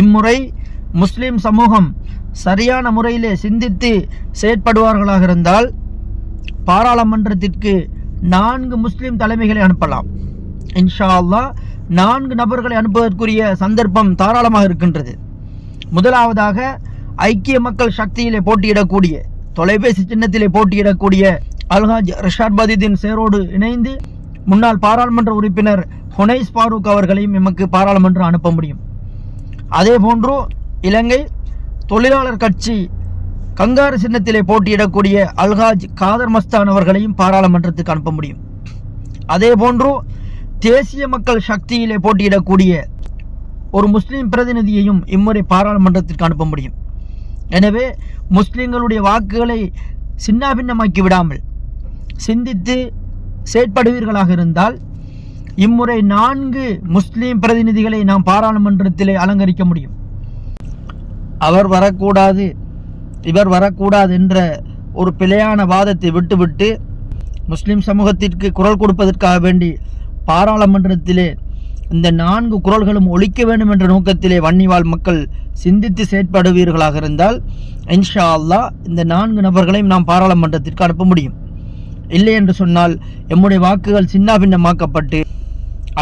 இம்முறை முஸ்லிம் சமூகம் சரியான முறையிலே சிந்தித்து செயற்படுவார்களாக இருந்தால் பாராளுமன்றத்திற்கு நான்கு முஸ்லிம் தலைமைகளை அனுப்பலாம். இன்ஷா அல்லாஹ் நான்கு நபர்களை அனுப்புவதற்குரிய சந்தர்ப்பம் தாராளமாக இருக்கின்றது. முதலாவதாக ஐக்கிய மக்கள் சக்தியிலே போட்டியிடக்கூடிய தொலைபேசி சின்னத்திலே போட்டியிடக்கூடிய அல்ஹாஜ் ரிஷாத் பதிதீன் சேரோடு இணைந்து முன்னாள் பாராளுமன்ற உறுப்பினர் ஹுனைஸ் ஃபாரூக் அவர்களையும் எமக்கு பாராளுமன்றம் அனுப்ப முடியும். அதே போன்று இலங்கை தொழிலாளர் கட்சி கங்காரு சின்னத்திலே போட்டியிடக்கூடிய அல்ஹாஜ் காதர் மஸ்தான் அவர்களையும் பாராளுமன்றத்துக்கு அனுப்ப முடியும். அதே போன்று தேசிய மக்கள் சக்தியிலே போட்டியிடக்கூடிய ஒரு முஸ்லீம் பிரதிநிதியையும் இம்முறை பாராளுமன்றத்திற்கு அனுப்ப முடியும். எனவே முஸ்லீம்களுடைய வாக்குகளை சின்னாபின்னமாக்கி விடாமல் சிந்தித்து செயற்படுவீர்களாக இருந்தால் இம்முறை நான்கு முஸ்லீம் பிரதிநிதிகளை நாம் பாராளுமன்றத்திலே அலங்கரிக்க முடியும். அவர் வரக்கூடாது இவர் வரக்கூடாது என்ற ஒரு பிழையான வாதத்தை விட்டுவிட்டு முஸ்லிம் சமூகத்திற்கு குரல் கொடுப்பதற்காக வேண்டி பாராளுமன்றத்திலே இந்த நான்கு குரல்களும் ஒழிக்க வேண்டும் என்ற நோக்கத்திலே வன்னிவாழ் மக்கள் சிந்தித்து செயற்படுவீர்களாக இருந்தால் இன்ஷா அல்லாஹ் இந்த நான்கு நபர்களையும் நாம் பாராளுமன்றத்திற்கு அனுப்ப முடியும். இல்லை என்று சொன்னால் எம்முடைய வாக்குகள் சின்னாபின்னமாக்கப்பட்டு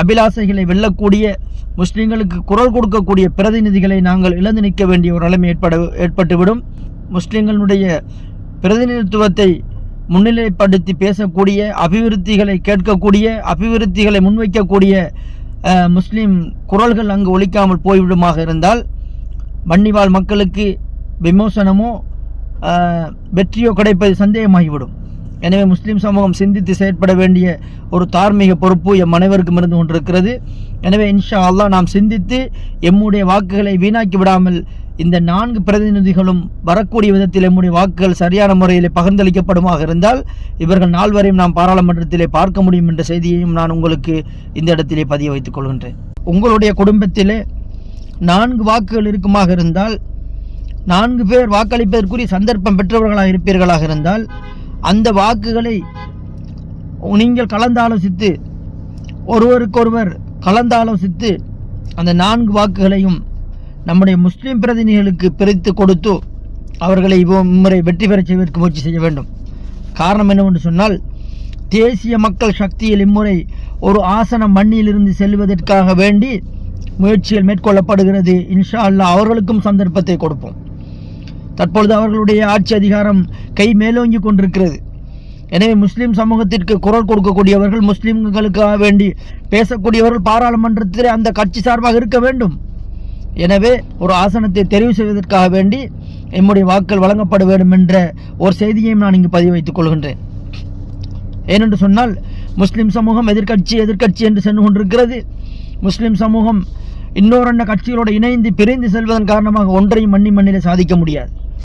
அபிலாசைகளை வெல்லக்கூடிய முஸ்லிம்களுக்கு குரல் கொடுக்கக்கூடிய பிரதிநிதிகளை நாங்கள் இழந்து நிற்க வேண்டிய ஒரு நிலைமை ஏற்பட ஏற்பட்டுவிடும். முஸ்லிம்களுடைய பிரதிநிதித்துவத்தை முன்னிலைப்படுத்தி பேசக்கூடிய அபிவிருத்திகளை கேட்கக்கூடிய அபிவிருத்திகளை முன்வைக்கக்கூடிய முஸ்லீம் முஸ்லிம் குரல்கள் அங்கு ஒழிக்காமல் போய்விடுமாக இருந்தால் வன்னிவாழ் மக்களுக்கு விமோசனமோ வெற்றியோ கிடைப்பது சந்தேகமாகிவிடும். எனவே முஸ்லீம் சமூகம் சிந்தித்து செயற்பட வேண்டிய ஒரு தார்மீக பொறுப்பு எம் அனைவருக்கும் இருந்து கொண்டிருக்கிறது. எனவே இன்ஷா அல்லாஹ் நாம் சிந்தித்து எம்முடைய வாக்குகளை வீணாக்கி விடாமல் இந்த நான்கு பிரதிநிதிகளும் வரக்கூடிய விதத்தில் எம்முடைய வாக்குகள் சரியான முறையில் பகிர்ந்தளிக்கப்படுமாக இருந்தால் இவர்கள் நால்வரையும் நாம் பாராளுமன்றத்திலே பார்க்க முடியும் என்ற செய்தியையும் நான் உங்களுக்கு இந்த இடத்திலே பதிய வைத்துக் கொள்கின்றேன். உங்களுடைய குடும்பத்திலே நான்கு வாக்குகள் இருக்குமாக இருந்தால் நான்கு பேர் வாக்களிப்பதற்குரிய சந்தர்ப்பம் பெற்றவர்களாக இருப்பீர்களாக இருந்தால் அந்த வாக்குகளை நீங்கள் கலந்தாலோசித்து ஒருவருக்கொருவர் கலந்தாலோசித்து அந்த நான்கு வாக்குகளையும் நம்முடைய முஸ்லீம் பிரதிநிதிகளுக்கு பிரித்து கொடுத்து அவர்களை இம்முறை வெற்றி பெறச் செய்வதற்கு முயற்சி செய்ய வேண்டும். காரணம் என்னவென்று சொன்னால் தேசிய மக்கள் சக்தியில் இம்முறை ஒரு ஆசனம் மண்ணிலிருந்து செல்வதற்காக வேண்டி முயற்சிகள் மேற்கொள்ளப்படுகிறது. இன்ஷா அல்லா அவர்களுக்கும் சந்தர்ப்பத்தை கொடுப்போம். தற்பொழுது அவர்களுடைய ஆட்சி அதிகாரம் கை மேலோங்கி கொண்டிருக்கிறது. எனவே முஸ்லீம் சமூகத்திற்கு குரல் கொடுக்கக்கூடியவர்கள் முஸ்லீம்களுக்காக வேண்டி பேசக்கூடியவர்கள் பாராளுமன்றத்தில் அந்த கட்சி சார்பாக இருக்க வேண்டும். எனவே ஒரு ஆசனத்தை தெரிவு செய்வதற்காக வேண்டி என்னுடைய வாக்கள் வழங்கப்பட வேண்டும் என்ற ஒரு செய்தியையும் நான் இங்கு பதிவு வைத்துக் கொள்கின்றேன். ஏனென்று சொன்னால் முஸ்லீம் சமூகம் எதிர்க்கட்சி எதிர்க்கட்சி என்று சென்று கொண்டிருக்கிறது. முஸ்லீம் சமூகம் இன்னொரு கட்சிகளோடு இணைந்து பிரிந்து செல்வதன் காரணமாக ஒன்றையும் மண்ணி மண்ணிலே சாதிக்க முடியாது.